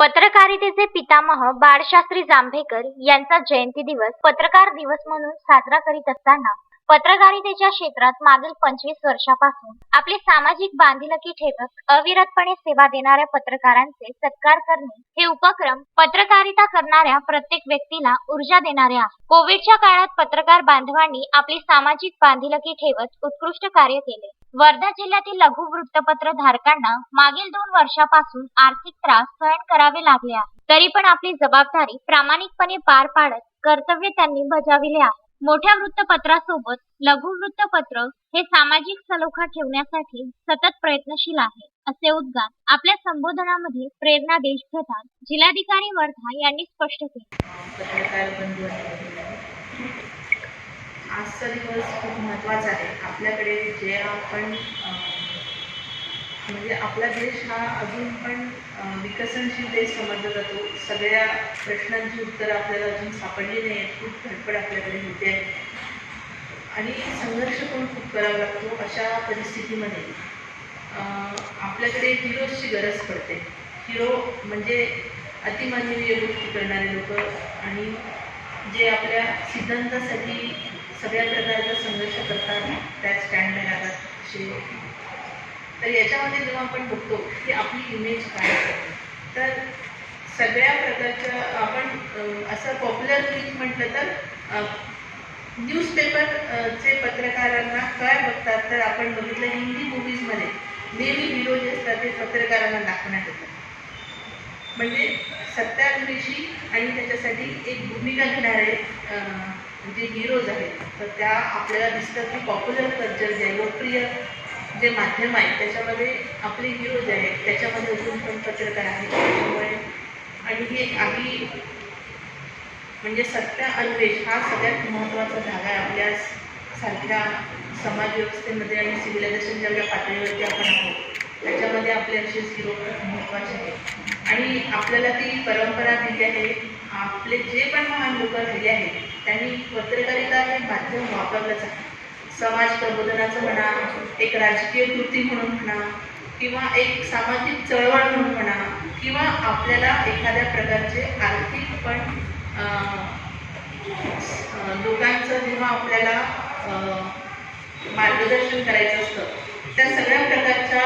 पत्रकारितेचे पितामह बाळशास्त्री जांभेकर यांचा जयंती दिवस पत्रकार दिवस म्हणून साजरा करीत असताना पत्रकारितेच्या क्षेत्रात मागील पंचवीस वर्षापासून आपली सामाजिक बांधिलकी ठेवत अविरतपणे सेवा देणाऱ्या पत्रकारांचे सत्कार करणे हे उपक्रम पत्रकारिता करणाऱ्या प्रत्येक व्यक्तीला ऊर्जा देणारे आहे. कोविडच्या काळात पत्रकार बांधवांनी आपली सामाजिक बांधिलकी ठेवत उत्कृष्ट कार्य केले. वर्धा जिल्ह्यातील लघु वृत्तपत्र धारकांना मागील दोन वर्षापासून आर्थिक त्रास सहन करावे लागले आहे तरी पण आपली जबाबदारी प्रामाणिकपणे पार पाडत कर्तव्य त्यांनी बजाविले आहे. मोठ्या वृत्तपत्रासोबत लघु वृत्तपत्र हे सामाजिक सलोखा ठेवण्यासाठी सतत प्रयत्नशील आहे असे उद्गार आपल्या संबोधनामध्ये प्रेरणा देशप्रधान जिल्हाधिकारी वर्धा यांनी स्पष्ट केले. पत्रकार बंधू आजचा दिवस खूप महत्त्वाचा आहे. आपल्याकडे जे आपण म्हणजे आपला देश हा अजून पण विकसनशील देश समजला जातो. सगळ्या प्रश्नांची उत्तरं आपल्याला अजून सापडली नाही आहेत खूप धडपड आपल्याकडे होते आहे. आणि संघर्ष पण खूप करावा लागतो अशा परिस्थितीमध्ये. आपल्याकडे हिरोजची गरज पडते. हिरो म्हणजे अतिमानवीय गोष्टी करणारे लोक आणि जे आपल्या सिद्धांतासाठी सगळ्या प्रकारचा संघर्ष करतात त्या स्टँडला राहतात. असे तर याच्यामध्ये जेव्हा आपण बघतो की आपली इमेज काय तर सगळ्या प्रकारच्या आपण असं पॉप्युलर म्हटलं तर न्यूजपेपर चे पत्रकारांना काय बघतात तर आपण बघितलं हिंदी मूवीजमध्ये नेहमी हिरो जे असतात ते पत्रकारांना दाखवण्यात येतात. म्हणजे सत्यान्वेषी आणि त्याच्यासाठी एक भूमिका घेणारे जे हिरोज आहेत तर त्या आपल्याला दिसतात की पॉप्युलर कल्चर जे आहे लोकप्रिय जे माध्यम आहे त्याच्यामध्ये आपले हिरो जे आहेत त्याच्यामध्ये अजून पण पत्रकार आहेत त्याच्यामुळे आणि हे आम्ही म्हणजे सत्य अन्वेष हा सगळ्यात महत्त्वाचा धागा आहे आपल्या सारख्या समाज व्यवस्थेमध्ये आणि सिव्हिलायझेशन ज्या पातळीवरती आपण आहोत त्याच्यामध्ये आपले असे हिरो महत्त्वाचे आहे आणि आपल्याला ती परंपरा दिली आहे आपले जे पण महान लोक राहिले आहेत त्यांनी पत्रकारिता हे माध्यम वापरलंच आहे. समाज प्रबोधनाचं म्हणा एक राजकीय कृती म्हणून म्हणा किंवा एक सामाजिक चळवळ म्हणून म्हणा किंवा आपल्याला एखाद्या प्रकारचे आर्थिक पण लोकांचं जेव्हा आपल्याला मार्गदर्शन करायचं असतं त्या सगळ्या प्रकारच्या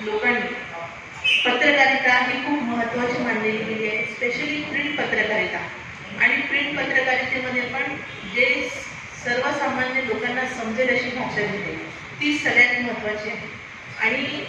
लोकांनी पत्रकारिता ही खूप महत्त्वाची मानली गेली आहे स्पेशली प्रिंट पत्रकारिता. आणि प्रिंट पत्रकारितेमध्ये पण जे सर्वसामान्य लोकांना समजेल अशी भाषा दिली. ती सगळ्यात महत्त्वाची आहे. आणि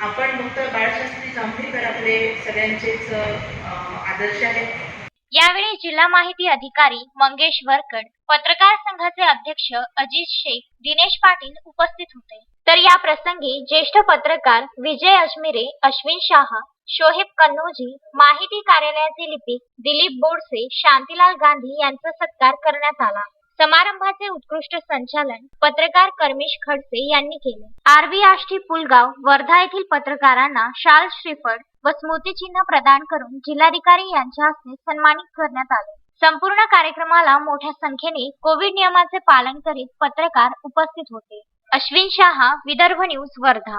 आपण फक्त बाळशास्त्री जांभेकर आपले सगळ्यांचेच आदर्श आहेत. यावेळी जिल्हा माहिती अधिकारी मंगेश वरकड पत्रकार संघाचे अध्यक्ष अजित शेख दिनेश पाटील उपस्थित होते. तर या प्रसंगी ज्येष्ठ पत्रकार विजय अजमिरे अश्विन शाह शोहेब कन्नोजी माहिती कार्यालयाचे लिपिक दिलीप बोडसे शांतीलाल गांधी यांचा सत्कार करण्यात आला. समारंभाचे उत्कृष्ट संचालन पत्रकार कर्मिश खडसे यांनी केले. आरबी आष्टी पुलगाव वर्धा येथील पत्रकारांना शाल श्रीफळ व स्मृतिचिन्ह प्रदान करून जिल्हाधिकारी यांच्या हस्ते सन्मानित करण्यात आले. संपूर्ण कार्यक्रमाला मोठ्या संख्येने कोविड नियमाचे पालन करीत पत्रकार उपस्थित होते. अश्विन शहा विदर्भ न्यूज वर्धा.